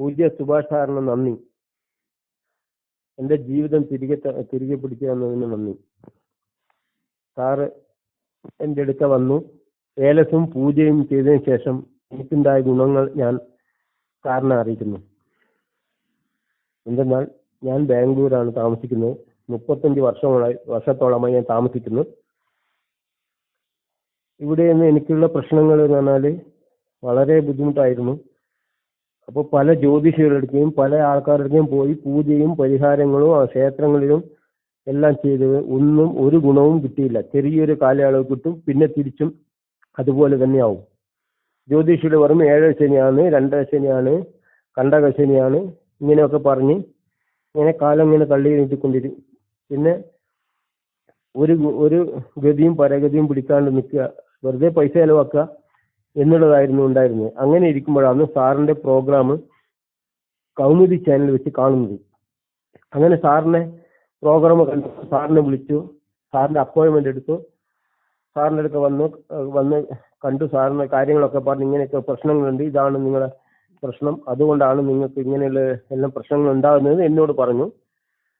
പൂജ്യ സുഭാഷ് സാറിന് നന്ദി. എന്റെ ജീവിതം തിരികെ തിരികെ പിടിച്ചു തന്നതിന് നന്ദി. സാറ് എന്റെ അടുക്ക വന്നു. ഏലസും പൂജയും ചെയ്തതിന് ശേഷം എനിക്കുണ്ടായ ഗുണങ്ങൾ ഞാൻ സാറിനെ അറിയിക്കുന്നു. എന്തെന്നാൽ ഞാൻ ബാംഗ്ലൂരാണ് താമസിക്കുന്നത്. മുപ്പത്തഞ്ച് വർഷമായി വർഷത്തോളമായി ഞാൻ താമസിക്കുന്നു. ഇവിടെ നിന്ന് എനിക്കുള്ള പ്രശ്നങ്ങൾ എന്ന് പറഞ്ഞാൽ വളരെ ബുദ്ധിമുട്ടായിരുന്നു. അപ്പോൾ പല ജ്യോതിഷികളെടുക്കുകയും പല ആൾക്കാരുടെയും പോയി പൂജയും പരിഹാരങ്ങളും ആ ക്ഷേത്രങ്ങളിലും എല്ലാം ചെയ്ത് ഒന്നും ഒരു ഗുണവും കിട്ടിയില്ല. ചെറിയൊരു കാലയളവ് കിട്ടും പിന്നെ തിരിച്ചും അതുപോലെ തന്നെയാവും. ജ്യോതിഷിയുടെ പറയും ഏഴര ശനിയാണ് രണ്ടര ശനിയാണ് കണ്ടക ശനിയാണ് ഇങ്ങനെയൊക്കെ പറഞ്ഞ് ഇങ്ങനെ കാലം ഇങ്ങനെ തള്ളി നീട്ടിക്കൊണ്ടിരും പിന്നെ ഒരു ഒരു ഗതിയും പരഗതിയും പിടിക്കാണ്ട് നിൽക്കുക. വെറുതെ പൈസ ചെലവാക്കുക. എന്നുള്ളതായിരുന്നു ഉണ്ടായിരുന്നത് അങ്ങനെ ഇരിക്കുമ്പോഴാണ് സാറിന്റെ പ്രോഗ്രാം കൗമുദി ചാനൽ വെച്ച് കാണുന്നത്. അങ്ങനെ സാറിനെ പ്രോഗ്രാം കണ്ടു സാറിനെ വിളിച്ചു. സാറിന്റെ അപ്പോയിന്റ്മെന്റ് എടുത്തു. സാറിന്റെ അടുത്ത് വന്നു. വന്ന് കണ്ടു സാറിന്റെ കാര്യങ്ങളൊക്കെ പറഞ്ഞു. ഇങ്ങനെയൊക്കെ പ്രശ്നങ്ങളുണ്ട്. ഇതാണ് നിങ്ങളെ പ്രശ്നം. അതുകൊണ്ടാണ് നിങ്ങൾക്ക് ഇങ്ങനെയുള്ള എല്ലാം പ്രശ്നങ്ങൾ ഉണ്ടാകുന്നത് എന്നോട് പറഞ്ഞു.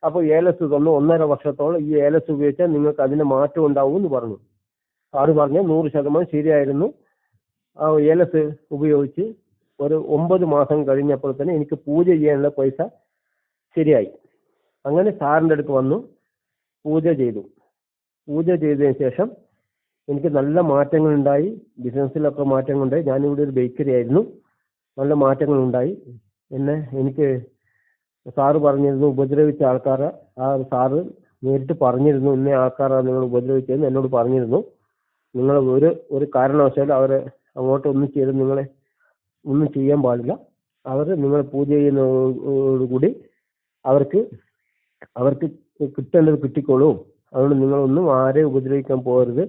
അപ്പോൾ ഏലസ് തന്നു. ഒന്നര വർഷത്തോളം ഈ ഏലസ് ഉപയോഗിച്ചാൽ നിങ്ങൾക്ക് അതിന് മാറ്റം ഉണ്ടാവും എന്ന് പറഞ്ഞു. സാറ് പറഞ്ഞു നൂറ് ശതമാനം ശരിയായിരുന്നു. ആ ഏലസ് ഉപയോഗിച്ച് ഒരു ഒമ്പത് മാസം കഴിഞ്ഞപ്പോൾ തന്നെ എനിക്ക് പൂജ ചെയ്യാനുള്ള പൈസ ശരിയായി. അങ്ങനെ സാറിന്റെ അടുത്ത് വന്നു പൂജ ചെയ്തു. പൂജ ചെയ്തതിന് ശേഷം എനിക്ക് നല്ല മാറ്റങ്ങൾ ഉണ്ടായി ബിസിനസ്സിലൊക്കെ മാറ്റങ്ങളുണ്ടായി. ഞാനിവിടെ ഒരു ബേക്കറി ആയിരുന്നു. നല്ല മാറ്റങ്ങൾ ഉണ്ടായി എന്നെ എനിക്ക് സാറ് പറഞ്ഞിരുന്നു ഉപദ്രവിച്ച ആൾക്കാരെ ആ സാറ് നേരിട്ട് പറഞ്ഞിരുന്നു ഇന്ന ആൾക്കാരാണ് നിങ്ങൾ ഉപദ്രവിച്ചതെന്ന് എന്നോട് പറഞ്ഞിരുന്നു. നിങ്ങൾ ഒരു ഒരു കാരണവശാലും അവരെ അങ്ങോട്ട് ഒന്നും ചെയ്ത് നിങ്ങളെ ഒന്നും ചെയ്യാൻ പാടില്ല. അവർ നിങ്ങൾ പൂജ ചെയ്യുന്നതോടുകൂടി അവർക്ക് അവർക്ക് കിട്ടേണ്ടത് കിട്ടിക്കോളും. അതുകൊണ്ട് നിങ്ങളൊന്നും ആരെ ഉപദ്രവിക്കാൻ പോകരുത്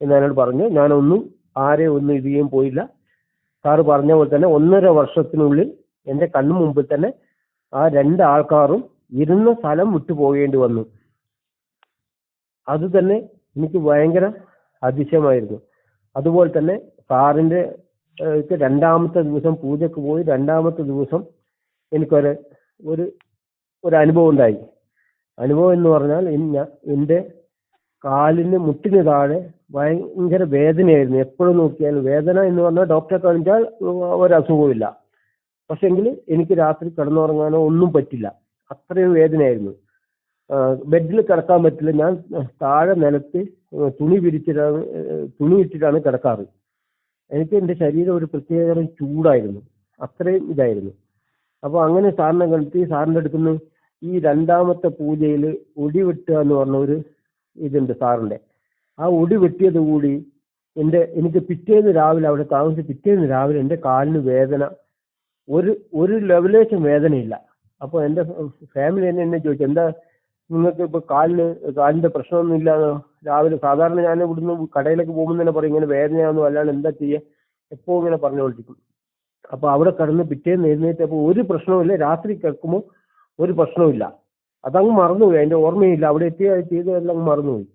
എന്ന് എന്നോട് പറഞ്ഞു. ഞാനൊന്നും ആരെ ഒന്നും ഇത് ചെയ്യാൻ പോയില്ല. സാറ് പറഞ്ഞ പോലെ തന്നെ ഒന്നര വർഷത്തിനുള്ളിൽ എന്റെ കണ്ണു മുമ്പിൽ തന്നെ ആ രണ്ട് ആൾക്കാരും ഇരുന്ന സ്ഥലം വിട്ടു പോകേണ്ടി വന്നു. അത് തന്നെ എനിക്ക് ഭയങ്കര അതിശയമായിരുന്നു. അതുപോലെ തന്നെ സാറിന്റെ രണ്ടാമത്തെ ദിവസം പൂജക്ക് പോയി രണ്ടാമത്തെ ദിവസം എനിക്കൊരു ഒരു ഒരു അനുഭവം ഉണ്ടായി. അനുഭവം എന്ന് പറഞ്ഞാൽ എന്റെ കാലിന് മുട്ടിന് താഴെ ഭയങ്കര വേദനയായിരുന്നു. എപ്പോഴും നോക്കിയാലും വേദന എന്ന് പറഞ്ഞാൽ ഡോക്ടറെ കാണിച്ചാൽ ഒരസുഖവുമില്ല. പക്ഷെങ്കിൽ എനിക്ക് രാത്രി കിടന്നുറങ്ങാനോ ഒന്നും പറ്റില്ല. അത്രയും വേദനയായിരുന്നു. ബെഡിൽ കിടക്കാൻ പറ്റില്ല. ഞാൻ താഴെ നിലത്ത് തുണി വിരിച്ചിട്ടാണ് തുണി ഇട്ടിട്ടാണ് കിടക്കാറ്. എനിക്ക് എന്റെ ശരീരം ഒരു പ്രത്യേകതരം ചൂടായിരുന്നു. അത്രയും ഇതായിരുന്നു. അപ്പോൾ അങ്ങനെ സാറിനെ കണ്ടെത്തി സാറിന്റെ അടുത്തുനിന്ന് ഈ രണ്ടാമത്തെ പൂജയിൽ ഒടി വെട്ടുക എന്ന് പറഞ്ഞ ഒരു ഇതുണ്ട് സാറിന്റെ. ആ ഒടി വെട്ടിയത് കൂടി എന്റെ എനിക്ക് പിറ്റേന്ന് രാവിലെ അവിടെ താമസിച്ച് പിറ്റേന്ന് രാവിലെ എന്റെ കാലിന് വേദന ഒരു ഒരു ലെവലേശം വേദനയില്ല. അപ്പോൾ എന്റെ ഫാമിലി തന്നെ എന്നെ ചോദിച്ചു എന്താ നിങ്ങൾക്ക് ഇപ്പോൾ കാലിന് കാലിന്റെ പ്രശ്നമൊന്നും ഇല്ലാതെ രാവിലെ സാധാരണ ഞാൻ ഇവിടുന്ന് കടയിലേക്ക് പോകുമ്പോൾ തന്നെ പറയും ഇങ്ങനെ വേദനയാണെന്ന് അല്ലാണ്ട് എന്താ ചെയ്യുക എപ്പോഴും ഇങ്ങനെ പറഞ്ഞുകൊണ്ടിരിക്കും. അപ്പൊ അവിടെ കടന്ന് പിറ്റേന്ന് എഴുന്നേറ്റപ്പോൾ ഒരു പ്രശ്നവുമില്ല രാത്രി കിടക്കുമ്പോൾ ഒരു പ്രശ്നവുമില്ല അതങ്ങ് മറന്നുപോയി. അതിന്റെ ഓർമ്മയില്ല. അവിടെ എത്തിയ ചെയ്തതെല്ലാം അങ്ങ് മറന്നുപോയി.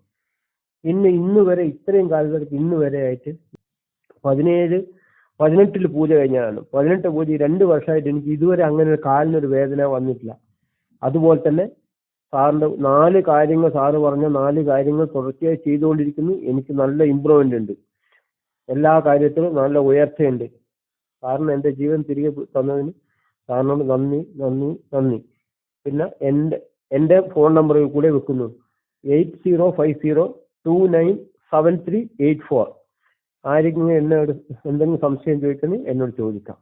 പിന്നെ ഇന്ന് വരെ ഇത്രയും കാലത്തേക്ക് ഇന്ന് വരെ ആയിട്ട് പതിനേഴ് പതിനെട്ടിൽ പൂജ കഴിഞ്ഞതാണ്. പതിനെട്ട് പൂജ രണ്ട് വർഷമായിട്ട് എനിക്ക് ഇതുവരെ അങ്ങനെ ഒരു കാലിനൊരു വേദന വന്നിട്ടില്ല. അതുപോലെ തന്നെ സാറിന്റെ നാല് കാര്യങ്ങൾ സാറ് പറഞ്ഞ നാല് കാര്യങ്ങൾ തുടർച്ചയായി ചെയ്തുകൊണ്ടിരിക്കുന്നു. എനിക്ക് നല്ല ഇമ്പ്രൂവ്മെന്റ് ഉണ്ട്. എല്ലാ കാര്യത്തിലും നല്ല ഉയർച്ചയുണ്ട്. സാറിന് എന്റെ ജീവൻ തിരികെ തന്നതിന് സാറിനോട് നന്ദി നന്ദി നന്ദി. പിന്നെ എന്റെ എന്റെ ഫോൺ നമ്പർ കൂടെ വെക്കുന്നു. Eight zero five zero two nine seven three eight four. ആരെങ്കിലും എന്നോട് എന്തെങ്കിലും സംശയം ചോദിക്കുന്നത് എന്നോട് ചോദിക്കാം.